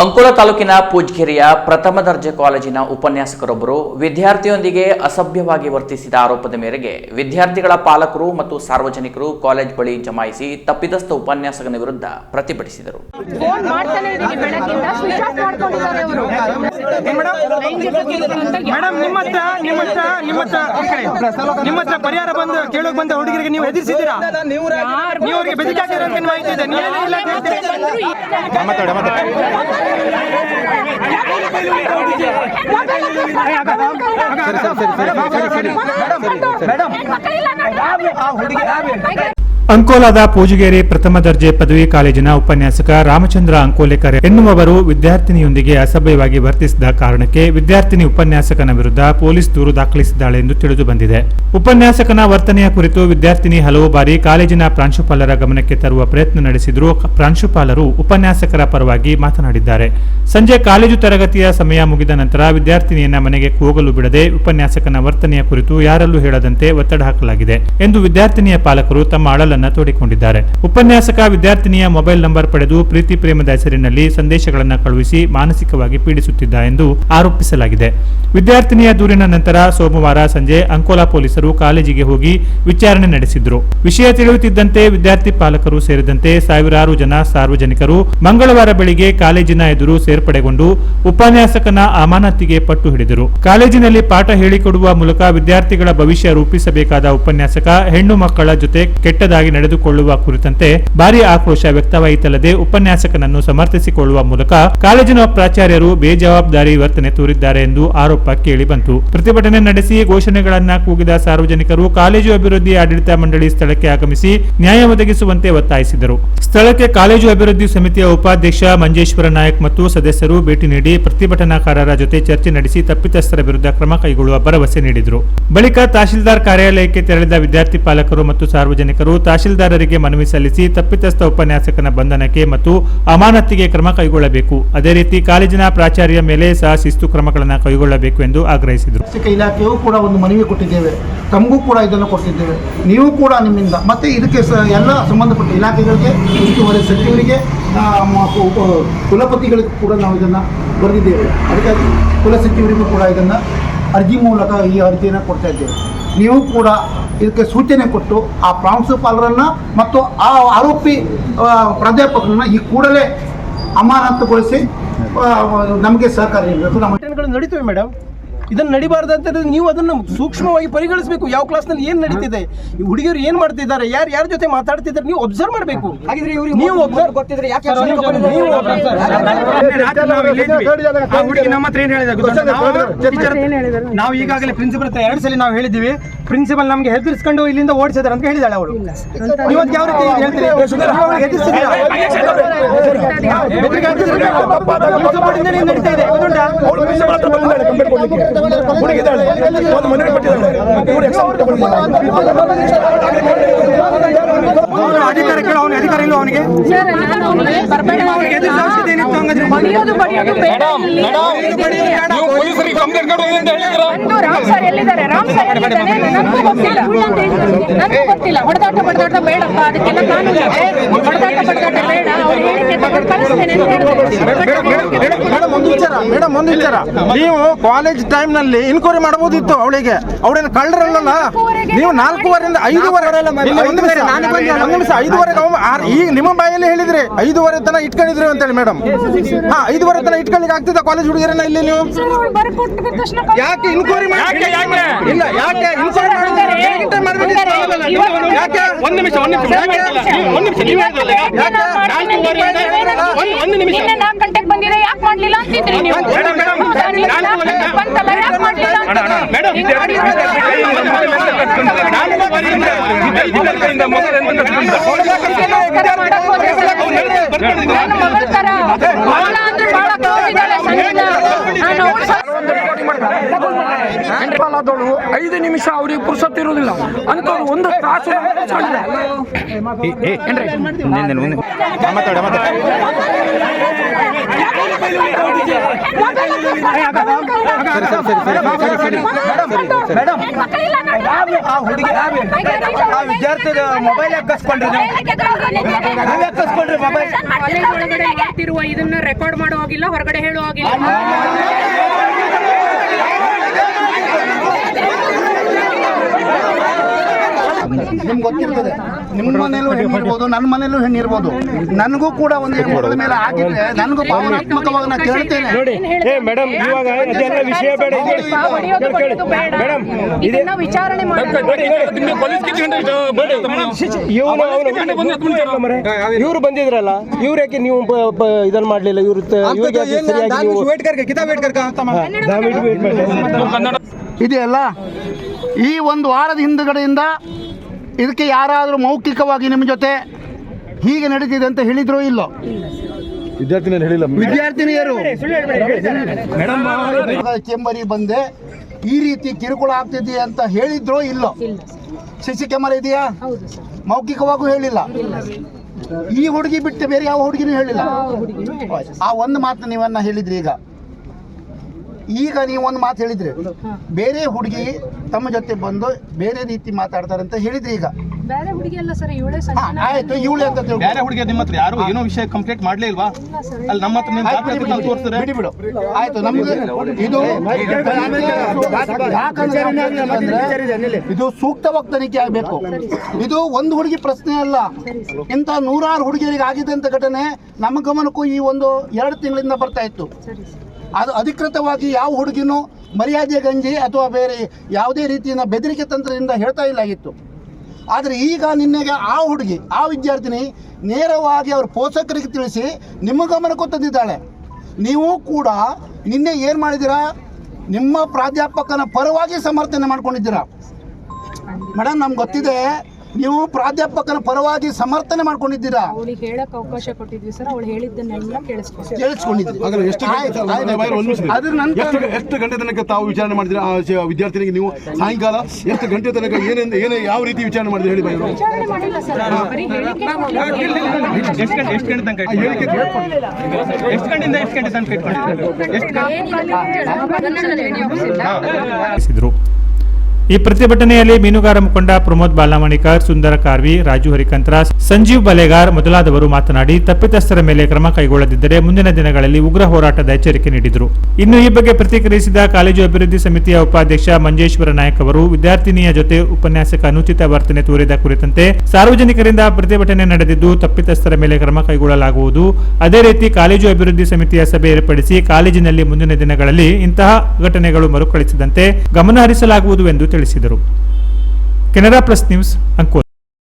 ಅಂಕೋಲ ತಾಲೂಕಿನ ಪೂಜ್ಗೆರೆಯ ಪ್ರಥಮ ದರ್ಜೆ ಕಾಲೇಜಿನ ಉಪನ್ಯಾಸಕರೊಬ್ಬರು ವಿದ್ಯಾರ್ಥಿಯೊಂದಿಗೆ ಅಸಭ್ಯವಾಗಿ ವರ್ತಿಸಿದ ಆರೋಪದ ಮೇರೆಗೆ ವಿದ್ಯಾರ್ಥಿಗಳ ಪಾಲಕರು ಮತ್ತು ಸಾರ್ವಜನಿಕರು ಕಾಲೇಜ್ ಬಳಿ ಜಮಾಯಿಸಿ ತಪ್ಪಿದಸ್ಥ ಉಪನ್ಯಾಸಕನ ವಿರುದ್ಧ ಪ್ರತಿಭಟಿಸಿದರು. ಮಾಡ್ತಾನೆ ನಿಮ್ಮತ್ತ ಬೆಳಗ್ಗಿಂದ ಸ್ವಿಚ್ ಆಫ್ ಮಾಡ್ಕೊಂಡಿದ್ದಾರೆ ಇವರು ಮೇಡಮ್ ನಿಮ್ಮ ಹತ್ರ ನಿಮ್ಮ ಹತ್ರ ನಿಮ್ಮ ಹತ್ರ ಈ ಕಡೆ. ನಿಮ್ಮ ಹತ್ರ ಪರಿಹಾರ ಬಂದು ಕೇಳೋಕ್ ಬಂದ ಹುಡುಗರಿಗೆ ನೀವು ಎದುರಿಸಿದ್ದೀರಾ ನೀವು ಅವರಿಗೆ ಬೆದರಿಕೆ ಹಾಕಿರೋ ಅಂತ ಮಾಹಿತಿ ಇದೆ ನೀವು ಇಲ್ಲ ಅಂತ ಹೇಳ್ತೀರಿ. ಅಂಕೋಲಾದ ಪೂಜಗೇರಿ ಪ್ರಥಮ ದರ್ಜೆ ಪದವಿ ಕಾಲೇಜಿನ ಉಪನ್ಯಾಸಕ ರಾಮಚಂದ್ರ ಅಂಕೋಲೆಕರ್ ಎನ್ನುವವರು ವಿದ್ಯಾರ್ಥಿನಿಯೊಂದಿಗೆ ಅಸಭ್ಯವಾಗಿ ವರ್ತಿಸಿದ ಕಾರಣಕ್ಕೆ ವಿದ್ಯಾರ್ಥಿನಿ ಉಪನ್ಯಾಸಕನ ವಿರುದ್ಧ ಪೊಲೀಸ್ ದೂರು ದಾಖಲಿಸಿದ್ದಾಳೆ ಎಂದು ತಿಳಿದು ಬಂದಿದೆ. ಉಪನ್ಯಾಸಕನ ವರ್ತನೆಯ ಕುರಿತು ವಿದ್ಯಾರ್ಥಿನಿ ಹಲವು ಬಾರಿ ಕಾಲೇಜಿನ ಪ್ರಾಂಶುಪಾಲರ ಗಮನಕ್ಕೆ ತರುವ ಪ್ರಯತ್ನ ನಡೆಸಿದರೂ ಪ್ರಾಂಶುಪಾಲರು ಉಪನ್ಯಾಸಕರ ಪರವಾಗಿ ಮಾತನಾಡಿದ್ದಾರೆ. ಸಂಜೆ ಕಾಲೇಜು ತರಗತಿಯ ಸಮಯ ಮುಗಿದ ನಂತರ ವಿದ್ಯಾರ್ಥಿನಿಯನ್ನ ಮನೆಗೆ ಹೋಗಲು ಬಿಡದೆ ಉಪನ್ಯಾಸಕನ ವರ್ತನೆಯ ಕುರಿತು ಯಾರಲ್ಲೂ ಹೇಳದಂತೆ ಒತ್ತಡ ಹಾಕಲಾಗಿದೆ ಎಂದು ವಿದ್ಯಾರ್ಥಿನಿಯ ಪಾಲಕರು ತಮ್ಮ ಅಳಲನ್ನ ತೋಡಿಕೊಂಡಿದ್ದಾರೆ. ಉಪನ್ಯಾಸಕ ವಿದ್ಯಾರ್ಥಿನಿಯ ಮೊಬೈಲ್ ನಂಬರ್ ಪಡೆದು ಪ್ರೀತಿ ಪ್ರೇಮದ ಹೆಸರಿನಲ್ಲಿ ಸಂದೇಶಗಳನ್ನು ಕಳುಹಿಸಿ ಮಾನಸಿಕವಾಗಿ ಪೀಡಿಸುತ್ತಿದ್ದ ಎಂದು ಆರೋಪಿಸಲಾಗಿದೆ. ವಿದ್ಯಾರ್ಥಿನಿಯ ದೂರಿನ ನಂತರ ಸೋಮವಾರ ಸಂಜೆ ಅಂಕೋಲಾ ಪೊಲೀಸರು ಕಾಲೇಜಿಗೆ ಹೋಗಿ ವಿಚಾರಣೆ ನಡೆಸಿದ್ರು. ವಿಷಯ ತಿಳಿಯುತ್ತಿದ್ದಂತೆ ವಿದ್ಯಾರ್ಥಿ ಪಾಲಕರು ಸೇರಿದಂತೆ ಸಾವಿರಾರು ಜನ ಸಾರ್ವಜನಿಕರು ಮಂಗಳವಾರ ಬೆಳಿಗ್ಗೆ ಕಾಲೇಜಿನ ಎದುರು ಸೇರ್ಪಡೆಗೊಂಡು ಉಪನ್ಯಾಸಕನ ಅಮಾನತಿಗೆ ಪಟ್ಟು ಹಿಡಿದರು. ಕಾಲೇಜಿನಲ್ಲಿ ಪಾಠ ಹೇಳಿಕೊಡುವ ಮೂಲಕ ವಿದ್ಯಾರ್ಥಿಗಳ ಭವಿಷ್ಯ ರೂಪಿಸಬೇಕಾದ ಉಪನ್ಯಾಸಕ ಹೆಣ್ಣು ಮಕ್ಕಳ ಜೊತೆ ಕೆಟ್ಟದಾಗಿ ನಡೆದುಕೊಳ್ಳುವ ಕುರಿತಂತೆ ಭಾರಿ ಆಕ್ರೋಶ ವ್ಯಕ್ತವಾಯಿತಲ್ಲದೆ ಉಪನ್ಯಾಸಕನನ್ನು ಸಮರ್ಥಿಸಿಕೊಳ್ಳುವ ಮೂಲಕ ಕಾಲೇಜಿನ ಪ್ರಾಚಾರ್ಯರು ಬೇಜವಾಬ್ದಾರಿ ವರ್ತನೆ ತೋರಿದ್ದಾರೆ ಎಂದು ಆರೋಪ ಕೇಳಿಬಂತು ಪ್ರತಿಭಟನೆ ನಡೆಸಿ ಘೋಷಣೆಗಳನ್ನ ಕೂಗಿದ ಸಾರ್ವಜನಿಕರು ಕಾಲೇಜು ಅಭಿವೃದ್ಧಿ ಆಡಳಿತ ಮಂಡಳಿ ಸ್ಥಳಕ್ಕೆ ಆಗಮಿಸಿ ನ್ಯಾಯ ಒದಗಿಸುವಂತೆ ಒತ್ತಾಯಿಸಿದರು. ಸ್ಥಳಕ್ಕೆ ಕಾಲೇಜು ಅಭಿವೃದ್ಧಿ ಸಮಿತಿಯ ಉಪಾಧ್ಯಕ್ಷ ಮಂಜೇಶ್ವರ ನಾಯಕ್ ಮತ್ತು ಸದಸ್ಯರು ಭೇಟಿ ನೀಡಿ ಪ್ರತಿಭಟನಾಕಾರರ ಜೊತೆ ಚರ್ಚೆ ನಡೆಸಿ ತಪ್ಪಿತಸ್ಥರ ವಿರುದ್ಧ ಕ್ರಮ ಕೈಗೊಳ್ಳುವ ಭರವಸೆ ನೀಡಿದರು. ಬಳಿಕ ತಹಶೀಲ್ದಾರ್ ಕಾರ್ಯಾಲಯಕ್ಕೆ ತೆರಳಿದ ವಿದ್ಯಾರ್ಥಿ ಪಾಲಕರು ಮತ್ತು ಸಾರ್ವಜನಿಕರು ತಹಶೀಲ್ದಾರರಿಗೆ ಮನವಿ ಸಲ್ಲಿಸಿ ತಪ್ಪಿತಸ್ಥ ಉಪನ್ಯಾಸಕನ ಬಂಧನಕ್ಕೆ ಮತ್ತು ಅಮಾನತಿಗೆ ಕ್ರಮ ಕೈಗೊಳ್ಳಬೇಕು. ಅದೇ ರೀತಿ ಕಾಲೇಜಿನ ಪ್ರಾಚಾರ್ಯ ಮೇಲೆ ಸಹ ಶಿಸ್ತು ಕ್ರಮಗಳನ್ನು ಕೈಗೊಳ್ಳಬೇಕು ಎಂದು ಆಗ್ರಹಿಸಿದರು. ಶಿಕ್ಷಕ ಇಲಾಖೆಯೂ ಕೂಡ ಒಂದು ಮನವಿ ಕೊಟ್ಟಿದ್ದೇವೆ. ತಮಗೂ ಕೂಡ ಇದನ್ನು ಕೊಟ್ಟಿದ್ದೇವೆ. ನೀವು ಕೂಡ ನಿಮ್ಮಿಂದ ಮತ್ತೆ ಇದಕ್ಕೆ ಎಲ್ಲ ಸಂಬಂಧಪಟ್ಟ ಇಲಾಖೆಗಳಿಗೆ, ಉಸ್ತುವಾರಿ ಸಚಿವರಿಗೆ ಕುಲಪತಿಗಳಿಗೂ ಕೂಡ ನಾವು ಇದನ್ನು ಬರೆದಿದ್ದೇವೆ. ಅದಕ್ಕಾಗಿ ಕುಲಸಚಿವರಿಗೂ ಕೂಡ ಇದನ್ನು ಅರ್ಜಿ ಮೂಲಕ ಈ ಅರ್ಜಿಯನ್ನು ಕೊಡ್ತಾ ಇದ್ದೇವೆ. ನೀವು ಕೂಡ ಇದಕ್ಕೆ ಸೂಚನೆ ಕೊಟ್ಟು ಆ ಪ್ರಾಂಶುಪಾಲರನ್ನು ಮತ್ತು ಆ ಆರೋಪಿ ಪ್ರಾಧ್ಯಾಪಕರನ್ನು ಈ ಕೂಡಲೇ ಅಮಾನತುಗೊಳಿಸಿ ನಮಗೆ ಸಹಕಾರ ನೀಡಬೇಕು. ನಮ್ಮ ನಡೀತವೆ ಮೇಡಮ್ ಇದನ್ನ ನಡಿಬಾರ್ದು ಅಂತ ಹೇಳಿದ್ರೆ ನೀವು ಅದನ್ನು ಸೂಕ್ಷ್ಮವಾಗಿ ಪರಿಗಣಿಸಬೇಕು. ಯಾವ ಕ್ಲಾಸ್ನಲ್ಲಿ ಏನು ನಡೀತಿದೆ? ಹುಡುಗಿಯರು ಏನ್ ಮಾಡ್ತಿದ್ದಾರೆ? ಯಾರು ಯಾರ ಜೊತೆ ಮಾತಾಡ್ತಿದ್ದಾರೆ? ನೀವು ಅಬ್ಸರ್ವ್ ಮಾಡಬೇಕು. ನೀವು observe- ಗೊತ್ತಿದ್ರೆ ಯಾಕೆ ನೀವು ನಾವು? ನಾವು ಈಗಾಗಲೇ ಪ್ರಿನ್ಸಿಪಲ್ ಹತ್ರ ಎರಡು ಸಲ ನಾವು ಹೇಳಿದ್ದೀವಿ. ಪ್ರಿನ್ಸಿಪಲ್ ನಮ್ಗೆ ಹೆದರ್ಸ್ಕೊಂಡು ಇಲ್ಲಿಂದ ಓಡಿಸಿದಾರೆ ಅಂತ ಹೇಳಿದಾಳೆ ಅವಳು. ಇವತ್ತು ಯಾವ ರೀತಿ ಹೇಳ್ತೀರಿ ನೀವು ಅವ್ಳಿಗೆ ಹೆದರ್ಸಿದ್ದೀರಾ? ಬೆದರಿಕೆ ಇದೆ. ಗೊತ್ತುಂಟಾ? ಅವ್ನು ಅಧಿಕಾರ ಅವನಿಗೆ. ಅಧಿಕಾರ ಇಲ್ಲ. ಅವನಿಗೆ. ಒಂದು ರಾಮ್ ಸರ್ ಎಲ್ಲಿದ್ದಾರೆ? ರಾಮ್ ಸರ್ ಎಲ್ಲಿದ್ದಾನೆ ನನಗೂ ಗೊತ್ತಿಲ್ಲ. ನನಗೂ ಗೊತ್ತಿಲ್ಲ. ಹೊಡೆದಾಟ ಬಡದಾಟ ಬೇಡಪ್ಪ. ಅದಕ್ಕೆಲ್ಲ ಕಾನೂನು ಹೊಡೆದಾಟ ಹೊಡೆದಾಟ ಬಡದಾಟ ಬೇಡ ಅವ್ರು ಹೇಳಿಕೆ ತಗೊಂಡು ಕಳಿಸ್ತೇನೆ ಅಂತ ಹೇಳಿದೆ ಮೇಡಮ್ ಒಂದು ವಿಚಾರ ಮೇಡಮ್ ಒಂದು ವಿಚಾರ ನೀವು ಕಾಲೇಜ್ ಟೈಮ್ನಲ್ಲಿ ಇನ್ಕ್ವೈರಿ ಮಾಡಬಹುದಿತ್ತು ಅವಳಿಗೆ ಅವಳೇನು ಕಳ್ಳರಲ್ಲ ನೀವು ನಾಲ್ಕೂವರೆಯಿಂದ ಐದುವರೆ ಒಂದು ನಿಮಿಷ ಐದುವರೆಗೆ ಈಗ ನಿಮ್ಮ ಬಾಯಲ್ಲಿ ಹೇಳಿದ್ರಿ ಐದುವರೆ ತನ ಇಟ್ಕೊಂಡಿದ್ರಿ ಅಂತೇಳಿ ಮೇಡಮ್ ಹಾ ಐದುವರೆ ತನ ಇಟ್ಕೊಳ್ಳಿಕ್ಕೆ ಆಗ್ತಿದ್ದ ಕಾಲೇಜ್ ಹುಡುಗಿಯರನ್ನ ಇಲ್ಲಿ ನೀವು ಯಾಕೆ ಇನ್ಕ್ವೈರಿ ಮಾಡಿ ಇಲ್ಲ ಯಾಕೆ? ಇನ್ಕ್ವೈರಿ time ಯಾಕೆ? ಒಂದು ನಿಮಿಷ ಒಂದು ನಿಮಿಷ ಒಂದು ನಿಮಿಷ ನೀವು ನಿನ್ನೆ ನಾಲ್ಕು ಗಂಟೆಗೆ ಬಂದಿದೆ ಯಾಕೆ ಮಾಡ್ಲಿಲ್ಲ ಅಂತಿದ್ರಿ ನೀವು ಹೌದಾ? ನಾಲ್ಕು ಗಂಟೆಗೆ ಬಂತಲ್ಲ ಯಾಕೆ ಮಾಡ್ಲಿಲ್ಲ ಅಂತಿದ್ರಿ? ಮೇಡಮ್, ಹಿಂಗ್ ಮಾಡಿದ್ರೆ ನಮಸ್ಕಾರ ಮಾಡಕ್ ಹೋದ್ರೆ ಸರ್, ನನ್ನ ಮಗಳ ತರ ಅಂದ್ರೆ ನಾನು ಅವ್ಳ ಆದವಳು ಐದು ನಿಮಿಷ ಅವ್ರಿಗೆ ಪುರುಸತ್ ಅಂತ ಒಂದು ತಾಸು ಮಕ್ಕಳಿಲ್ಲ ನೋಡಿ. ಆ ಹುಡುಗಿ ಆ ವಿದ್ಯಾರ್ಥಿ ಮೊಬೈಲ್ ಹಾಕಿಸ್ಕೊಂಡ್ರಿ ಕಸ್ಕೊಂಡ್ರಿ ನೀವು? ನೀವ್ ಯಾಕೆ ಕಸ್ಕೊಂಡ್ರಿ ಮೊಬೈಲ್ ಒಳಗಡೆ ಇದನ್ನ ರೆಕಾರ್ಡ್ ಮಾಡೋ ಹೋಗಿಲ್ಲ ಹೊರಗಡೆ ಹೇಳೋ ಹೋಗಿಲ್ಲ. ನಿಮ್ಗೆ ಗೊತ್ತಿರ್ತದೆ. ನಿಮ್ಮ ಮನೇಲೂ ಹೆಣ್ಣಿರ್ಬೋದು ನನ್ನ ಮನೇಲೂ ಹೆಣ್ಣಿರ್ಬೋದು. ನನಗೂ ಕೂಡ ಒಂದು ಹೆಣ್ಣು ಮೇಲೆ ಆಗಿದ್ರೆ ನನಗೂ ಭಾವನಾತ್ಮಕವಾಗಿ ನಾನು ಕೇಳ್ತೇನೆ. ಏ ಮೇಡಮ್ ಇವಾಗ ಅದೆಲ್ಲ ವಿಷಯ ಬೇಡ ಇದನ್ನ ವಿಚಾರಣೆ ಇವ್ರು ಬಂದಿದ್ರಲ್ಲ ಇವ್ರು ಯಾಕೆ ನೀವು ಇದನ್ನ ಮಾಡ್ಲಿಲ್ಲ? ಇವ್ರು ಇವ್ರಿಗೆ ಸರಿಯಾಗಿ ನೀವು ಇದೆಯಲ್ಲ ಈ ಒಂದು ವಾರದ ಹಿಂದುಗಡೆಯಿಂದ ಇದಕ್ಕೆ ಯಾರಾದರೂ ಮೌಖಿಕವಾಗಿ ನಿಮ್ಮ ಜೊತೆ ಹೀಗೆ ನಡೀತಿದೆ ಅಂತ ಹೇಳಿದ್ರೋ ಇಲ್ಲೋ? ವಿದ್ಯಾರ್ಥಿನಿಯರು. ಕೆಮ್ಮರಿ ಬಂದೆ. ಈ ರೀತಿ ಕಿರುಕುಳ ಆಗ್ತಿದೆ ಅಂತ ಹೇಳಿದ್ರೋ ಇಲ್ಲೋ? ಸಿಸಿ ಸಿ ಕ್ಯಾಮರಾ ಇದೆಯಾ? ಮೌಖಿಕವಾಗೂ ಹೇಳಿಲ್ಲ. ಈ ಹುಡುಗಿ ಬಿಟ್ಟು ಬೇರೆ ಯಾವ ಹುಡುಗಿನೂ ಹೇಳಿಲ್ಲ? ಆ ಒಂದು ಮಾತು ನೀವನ್ನ ಹೇಳಿದ್ರಿ ಈಗ. ಈಗ ನೀವು ಒಂದು ಮಾತು ಹೇಳಿದ್ರಿ. ಬೇರೆ ಹುಡುಗಿ ತಮ್ಮ ಜೊತೆ ಬಂದು ಬೇರೆ ರೀತಿ ಮಾತಾಡ್ತಾರೆ ಅಂತ ಹೇಳಿದ್ರಿ ಈಗ. ಬೇರೆ ಹುಡುಗಿ ಅಲ್ಲ ಸರ್ ಇವಳೆ ಹಾ, ಆಯ್ತು ಇವಳೆ ಅಂತ ತಿಳ್ಕೊ. ಬೇರೆ ಹುಡುಗಿ ನಿಮ್ಮ ಹತ್ರ ಯಾರು ಏನೋ ವಿಷಯ ಕಂಪ್ಲೀಟ್ ಮಾಡ್ಲೇ ಇಲ್ವಾ? ಅಲ್ಲಿ ನಮ್ಮ ಹತ್ರ ಆಯ್ತು, ಬಿಡಿ, ಬಿಡಿ, ತೋರಿಸ್ತಾರೆ ಬಿಡಿ ಬಿಡು. ಆಯ್ತು ನಮ್ಗೆ ಇದು ಯಾಕಂದ್ರೆ ಇದು ಸೂಕ್ತವಾಗಿ ತನಿಖೆ ಆಗಬೇಕು. ಇದು ಒಂದು ಹುಡುಗಿ ಪ್ರಶ್ನೆ ಅಲ್ಲ. ಇಂಥ ನೂರಾರು ಹುಡುಗಿಯರಿಗೆ ಆಗಿದ್ದಂಥ ಘಟನೆ ನಮ್ಮ ಗಮನಕ್ಕೂ ಈ ಒಂದು ಎರಡು ತಿಂಗಳಿಂದ ಬರ್ತಾ ಇತ್ತು. ಅದು ಅಧಿಕೃತವಾಗಿ ಯಾವ ಹುಡುಗಿನೂ ಮರ್ಯಾದೆ ಗಂಜಿ ಅಥವಾ ಬೇರೆ ಯಾವುದೇ ರೀತಿಯ ಬೆದರಿಕೆ ತಂತ್ರದಿಂದ ಹೇಳ್ತಾ ಇಲ್ಲ ಆಗಿತ್ತು ಆದರೆ ಈಗ ನಿನ್ನೆಗೆ ಆ ಹುಡುಗಿ ಆ ವಿದ್ಯಾರ್ಥಿನಿ ನೇರವಾಗಿ ಅವ್ರ ಪೋಷಕರಿಗೆ ತಿಳಿಸಿ ನಿಮ್ಮ ಗಮನಕ್ಕೂ ತಂದಿದ್ದಾಳೆ. ನೀವು ಕೂಡ ನಿನ್ನೆ ಏನು ಮಾಡಿದ್ದೀರಾ? ನಿಮ್ಮ ಪ್ರಾಧ್ಯಾಪಕನ ಪರವಾಗಿ ಸಮರ್ಥನೆ ಮಾಡ್ಕೊಂಡಿದ್ದೀರಾ. ಮೇಡಮ್ ನಮ್ಗೆ ಗೊತ್ತಿದೆ ನೀವು ಪ್ರಾಧ್ಯಾಪಕರ ಪರವಾಗಿ ಸಮರ್ಥನೆ ಮಾಡ್ಕೊಂಡಿದ್ದೀರಾ? ಅವಳಿಗೆ ಹೇಳಕ್ ಅವಕಾಶ ಕೊಟ್ಟಿದ್ವಿ ಸರ್ ಅವಳು ಹೇಳಿದ್ದನ್ನೆಲ್ಲ ಕೇಳಿಸ್ಕೊಂಡು ಕೇಳಿಸ್ಕೊಂಡಿದ್ದೀರಿ ಆಯ್ತು, ಆಯ್ತು. ಅದ್ರ ನಂತರ ಎಷ್ಟು ಎಷ್ಟು ಗಂಟೆ ತನಕ ತಾವು ವಿಚಾರಣೆ ಮಾಡಿದ್ರೆ ಆ ಶ- ವಿದ್ಯಾರ್ಥಿನಿಗೆ ನೀವು ಸಾಯಂಕಾಲ ಎಷ್ಟು ಗಂಟೆ ತನಕ ಏನೇನು ಏನೇ ಯಾವ ರೀತಿ ವಿಚಾರಣೆ ಮಾಡಿದ್ರೆ ಹೇಳಿ ಬೈರು ವಿಚಾರಣೆ ಮಾಡಿಲ್ಲ ಸರ್ ಬರೀ ಹೇಳಿಕೆ ಎಷ್ಟು ಗಂಟೆ ಎಷ್ಟು ಗಂಟೆ ತನಕ? ಎಷ್ಟು ಗಂಟೆಯಿಂದ ಎಷ್ಟು ಗಂಟೆ ತನಕ ಇಟ್ಕೊಂಡಿದ್ದೀರಾ? ತಿಳಿಸಿದರು ಈ ಪ್ರತಿಭಟನೆಯಲ್ಲಿ ಮೀನುಗಾರ ಮುಖಂಡ ಪ್ರಮೋದ್ ಬಾಲಾಮಣಿಕರ್, ಸುಂದರ ಕಾರ್ವಿ, ರಾಜು ಹರಿಕಂತ್ರ, ಸಂಜೀವ್ ಬಲೆಗಾರ್ ಮೊದಲಾದವರು ಮಾತನಾಡಿ, ತಪ್ಪಿತಸ್ಥರ ಮೇಲೆ ಕ್ರಮ ಕೈಗೊಳ್ಳದಿದ್ದರೆ ಮುಂದಿನ ದಿನಗಳಲ್ಲಿ ಉಗ್ರ ಹೋರಾಟದ ಎಚ್ಚರಿಕೆ ನೀಡಿದರು. ಇನ್ನು ಈ ಬಗ್ಗೆ ಪ್ರತಿಕ್ರಿಯಿಸಿದ ಕಾಲೇಜು ಅಭಿವೃದ್ಧಿ ಸಮಿತಿಯ ಉಪಾಧ್ಯಕ್ಷ ಮಂಜೇಶ್ವರ ನಾಯಕ್ ಅವರು, ವಿದ್ಯಾರ್ಥಿನಿಯ ಜೊತೆ ಉಪನ್ಯಾಸಕ ಅನುಚಿತ ವರ್ತನೆ ತೋರಿದ ಕುರಿತಂತೆ ಸಾರ್ವಜನಿಕರಿಂದ ಪ್ರತಿಭಟನೆ ನಡೆದಿದ್ದು ತಪ್ಪಿತಸ್ಥರ ಮೇಲೆ ಕ್ರಮ ಕೈಗೊಳ್ಳಲಾಗುವುದು. ಅದೇ ರೀತಿ ಕಾಲೇಜು ಅಭಿವೃದ್ಧಿ ಸಮಿತಿಯ ಸಭೆ ಏರ್ಪಡಿಸಿ, ಕಾಲೇಜಿನಲ್ಲಿ ಮುಂದಿನ ದಿನಗಳಲ್ಲಿ ಇಂತಹ ಘಟನೆಗಳು ಮರುಕಳಿಸದಂತೆ ಗಮನಹರಿಸಲಾಗುವುದು ಎಂದು ಎಂದು ತಿಳಿಸಿದರು. Canara plus news Ankola.